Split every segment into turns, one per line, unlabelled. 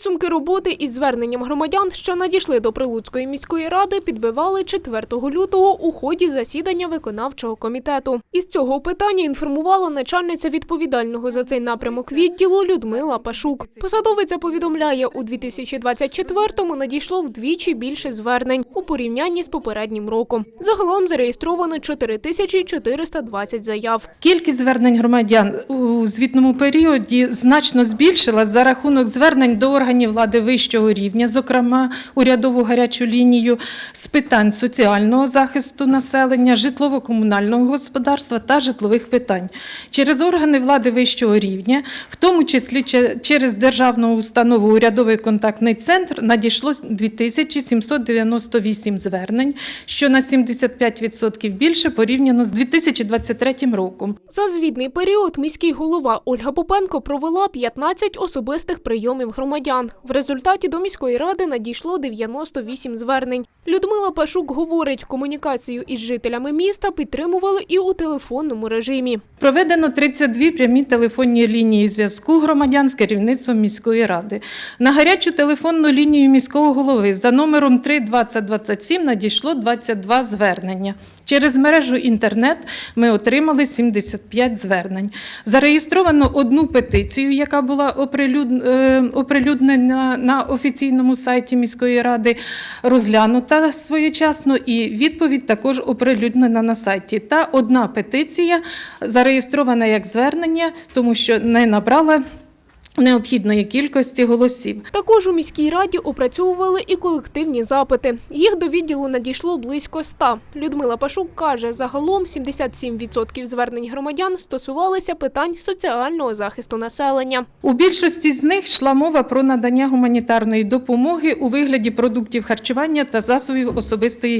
Підсумки роботи із зверненням громадян, що надійшли до Прилуцької міської ради, підбивали 4 лютого у ході засідання виконавчого комітету. Із цього питання інформувала начальниця відповідального за цей напрямок відділу Людмила Пашук. Посадовиця повідомляє, у 2024-му надійшло вдвічі більше звернень у порівнянні з попереднім роком. Загалом зареєстровано 4420 заяв.
Кількість звернень громадян у звітному періоді значно збільшилась за рахунок звернень до органів влади вищого рівня, зокрема урядову гарячу лінію з питань соціального захисту населення, житлово-комунального господарства та житлових питань. Через органи влади вищого рівня, в тому числі через державну установу урядовий контактний центр, надійшло 2798 звернень, що на 75% більше порівняно з 2023 роком.
За звітний період міський голова Ольга Попенко провела 15 особистих прийомів громадян. В результаті до міської ради надійшло 98 звернень. Людмила Пашук говорить, комунікацію із жителями міста підтримували і у телефонному режимі.
Проведено 32 прямі телефонні лінії зв'язку громадян з керівництвом міської ради. На гарячу телефонну лінію міського голови за номером 32027 надійшло 22 звернення. Через мережу інтернет ми отримали 75 звернень. Зареєстровано одну петицію, яка була е, оприлюднена на офіційному сайті міської ради, розглянута своєчасно, і відповідь також оприлюднена на сайті. Та одна петиція зареєстрована як звернення, тому що не набрала необхідної кількості голосів.
Також у міській раді опрацьовували і колективні запити. Їх до відділу надійшло близько 100. Людмила Пашук каже, загалом 77% звернень громадян стосувалися питань соціального захисту населення.
У більшості з них йшла мова про надання гуманітарної допомоги у вигляді продуктів харчування та засобів особистої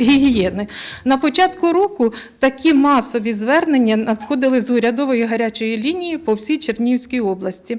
гігієни. На початку року такі масові звернення надходили з урядової гарячої лінії по всій Чернігівській області.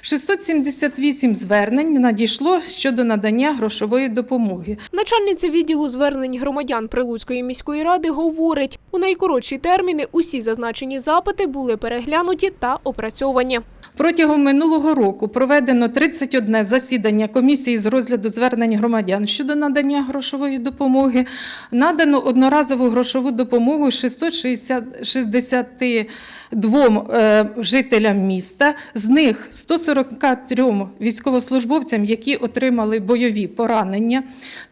678 звернень надійшло щодо надання грошової допомоги.
Начальниця відділу звернень громадян Прилуцької міської ради говорить, у найкоротші терміни усі зазначені запити були переглянуті та опрацьовані.
Протягом минулого року проведено 31 засідання комісії з розгляду звернень громадян щодо надання грошової допомоги. Надано одноразову грошову допомогу 662 е, жителям міста, з них 143 військовослужбовцям, які отримали бойові поранення,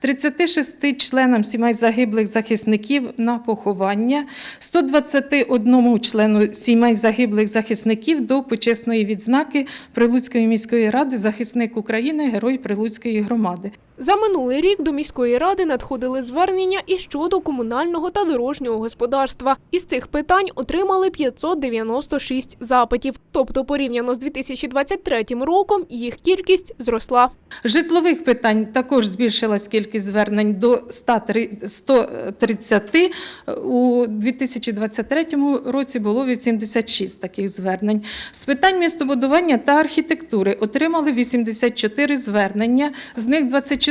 36 членам сімей загиблих захисників на поховання, 121 члену сімей загиблих захисників до почесної відзнаки Прилуцької міської ради захисник України, герой Прилуцької громади.
За минулий рік до міської ради надходили звернення і щодо комунального та дорожнього господарства. Із цих питань отримали 596 запитів. Тобто, порівняно з 2023 роком, їх кількість зросла.
Житлових питань також збільшилась кількість звернень до 103 130. У 2023 році було 86 таких звернень. З питань містобудування та архітектури отримали 84 звернення, з них 24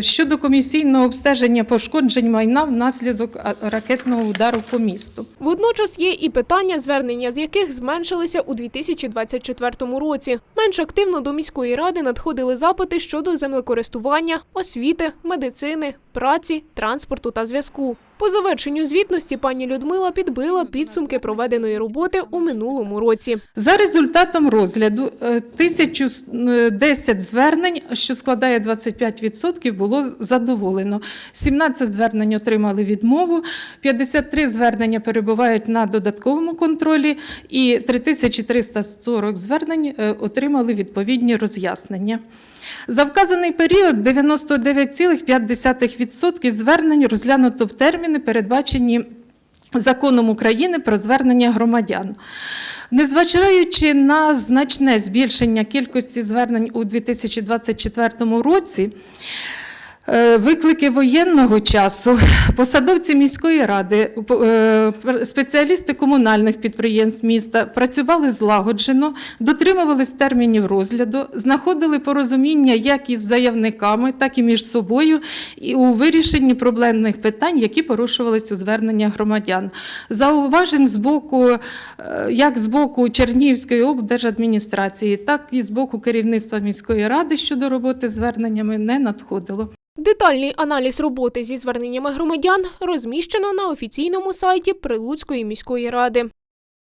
щодо комісійного обстеження пошкоджень майна внаслідок ракетного удару по місту.
Водночас є і питання, звернення з яких зменшилися у 2024 році. Менш активно до міської ради надходили запити щодо землекористування, освіти, медицини, праці, транспорту та зв'язку. По завершенню звітності пані Людмила підбила підсумки проведеної роботи у минулому році.
За результатом розгляду е, 1010 звернень, що складає 25%, було задоволено. 17 звернень отримали відмову, 53 звернення перебувають на додатковому контролі і 3340 звернень е, отримали відповідні роз'яснення. За вказаний період 99,5% звернень розглянуто в терміни, передбачені Законом України про звернення громадян. Незважаючи на значне збільшення кількості звернень у 2024 році, Виклики воєнного часу посадовці міської ради, е, спеціалісти комунальних підприємств міста працювали злагоджено, дотримувались термінів розгляду, знаходили порозуміння як із заявниками, так і між собою і у вирішенні проблемних питань, які порушувались у зверненнях громадян. Зауважень з боку, е, як з боку Чернігівської облдержадміністрації, так і з боку керівництва міської ради щодо роботи зверненнями не надходило.
Детальний аналіз роботи зі зверненнями громадян розміщено на офіційному сайті Прилуцької міської ради.